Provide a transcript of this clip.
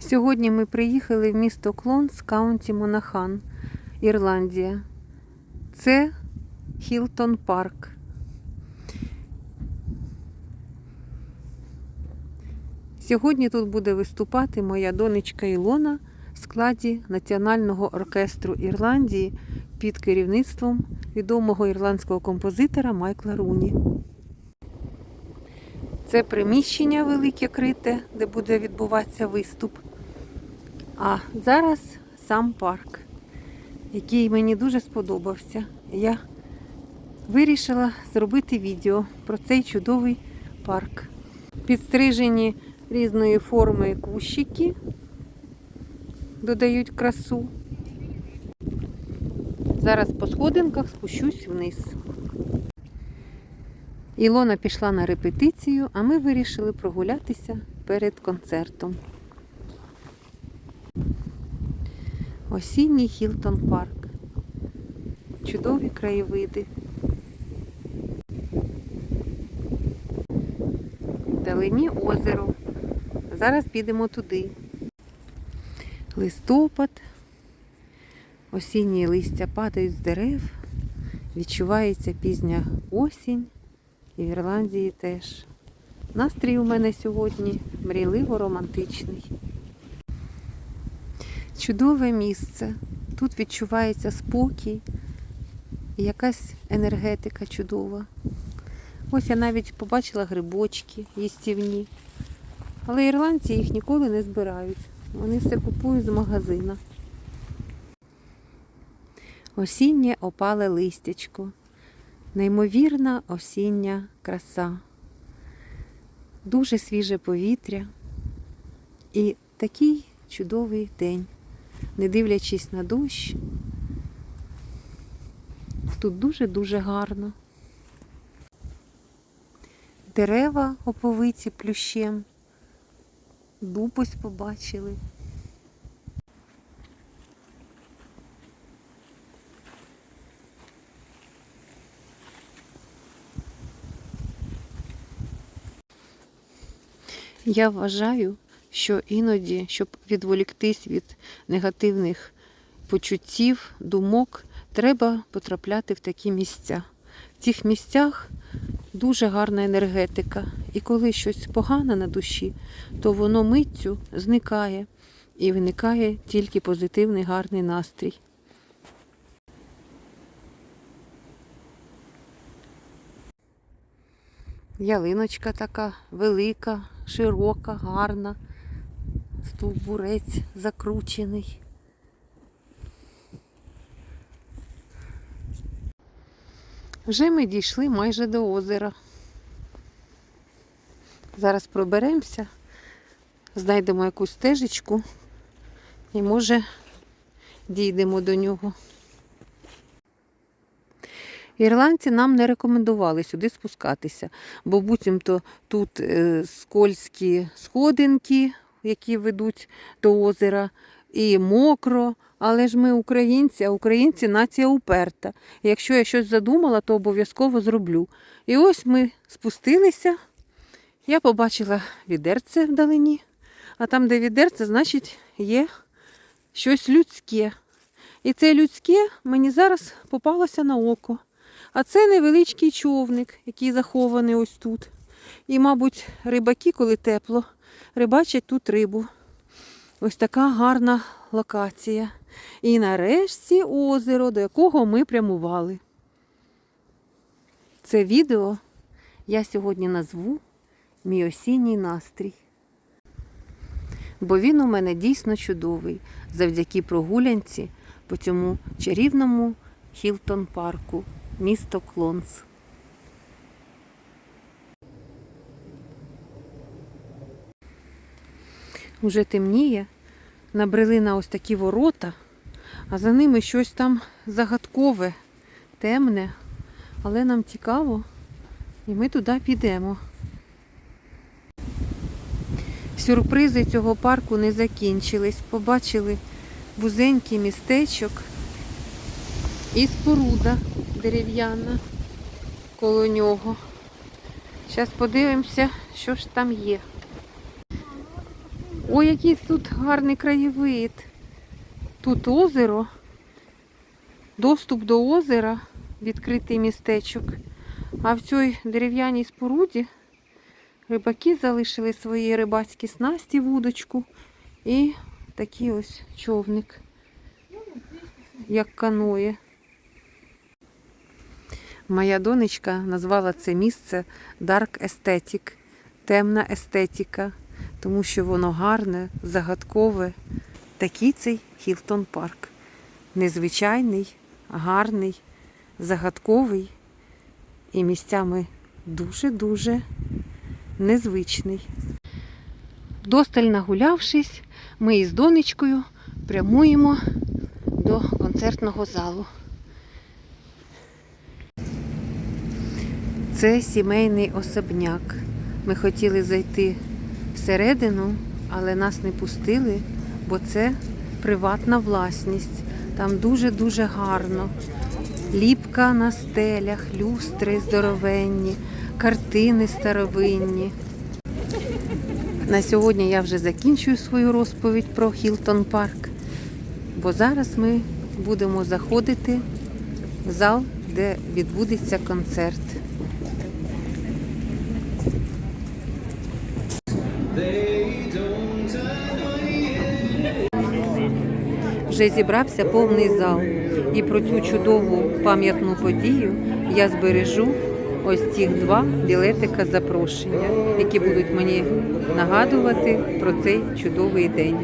Сьогодні ми приїхали в місто Клонс, каунті Монахан, Ірландія. Це Хілтон Парк. Сьогодні тут буде виступати моя донечка Ілона в складі Національного оркестру Ірландії під керівництвом відомого ірландського композитора Майкла Руні. Це приміщення велике крите, де буде відбуватися виступ. А зараз сам парк, який мені дуже сподобався. Я вирішила зробити відео про цей чудовий парк. Підстрижені різної форми кущики, додають красу. Зараз по сходинках спущусь вниз. Ілона пішла на репетицію, а ми вирішили прогулятися перед концертом. Осінній Хілтон парк. Чудові краєвиди. Вдалині озеро. Зараз підемо туди. Листопад. Осінні листя падають з дерев. Відчувається пізня осінь. І в Ірландії теж. Настрій у мене сьогодні мрійливо романтичний. Чудове місце. Тут відчувається спокій і якась енергетика чудова. Ось я навіть побачила грибочки їстівні. Але ірландці їх ніколи не збирають. Вони все купують з магазина. Осіннє опале листячко. Неймовірна осіння краса. Дуже свіже повітря і такий чудовий день, не дивлячись на дощ. Тут дуже-дуже гарно. Дерева оповиті плющем, дуб побачили. Я вважаю, що іноді, щоб відволіктись від негативних почуттів, думок, треба потрапляти в такі місця. В цих місцях дуже гарна енергетика. І коли щось погане на душі, то воно миттю зникає і виникає тільки позитивний гарний настрій. Ялиночка така велика, широка, гарна. Стовбурець закручений. Вже ми дійшли майже до озера. Зараз проберемося, знайдемо якусь стежечку і, може, дійдемо до нього. Ірландці нам не рекомендували сюди спускатися, бо буцімто тут е, скользькі сходинки, які ведуть до озера, і мокро. Але ж ми українці, а українці нація уперта. Якщо я щось задумала, то обов'язково зроблю. І ось ми спустилися. Я побачила відерце вдалині, а там, де відерце, значить, є щось людське. І це людське мені зараз попалося на око. А це невеличкий човник, який захований ось тут. І, мабуть, рибаки, коли тепло, рибачать тут рибу. Ось така гарна локація. І нарешті озеро, до якого ми прямували. Це відео я сьогодні назву Мій осінній настрій. Бо він у мене дійсно чудовий завдяки прогулянці по цьому чарівному Хілтон парку, місто Клонс. Уже темніє, набрели на ось такі ворота, а за ними щось там загадкове, темне, але нам цікаво, і ми туди підемо. Сюрпризи цього парку не закінчились. Побачили вузенький містечок і споруда дерев'яна коло нього. Зараз подивимося, що ж там є. Ой, який тут гарний краєвид. Тут озеро, доступ до озера, відкритий містечок. А в цій дерев'яній споруді рибаки залишили свої рибацькі снасті, вудочку і такий ось човник, як каноє. Моя донечка назвала це місце Dark Aesthetic, темна естетика, тому що воно гарне, загадкове. Такий цей Хілтон Парк. Незвичайний, гарний, загадковий і місцями дуже-дуже незвичний. Досталь нагулявшись, ми із донечкою прямуємо до концертного залу. Це сімейний особняк. Ми хотіли зайти всередину, але нас не пустили, бо це приватна власність. Там дуже-дуже гарно. Ліпка на стелях, люстри здоровенні, картини старовинні. На сьогодні я вже закінчую свою розповідь про Хілтон Парк, бо зараз ми будемо заходити в зал, де відбудеться концерт. Вже зібрався повний зал. І про цю чудову пам'ятну подію я збережу ось цих два білетика запрошення, які будуть мені нагадувати про цей чудовий день.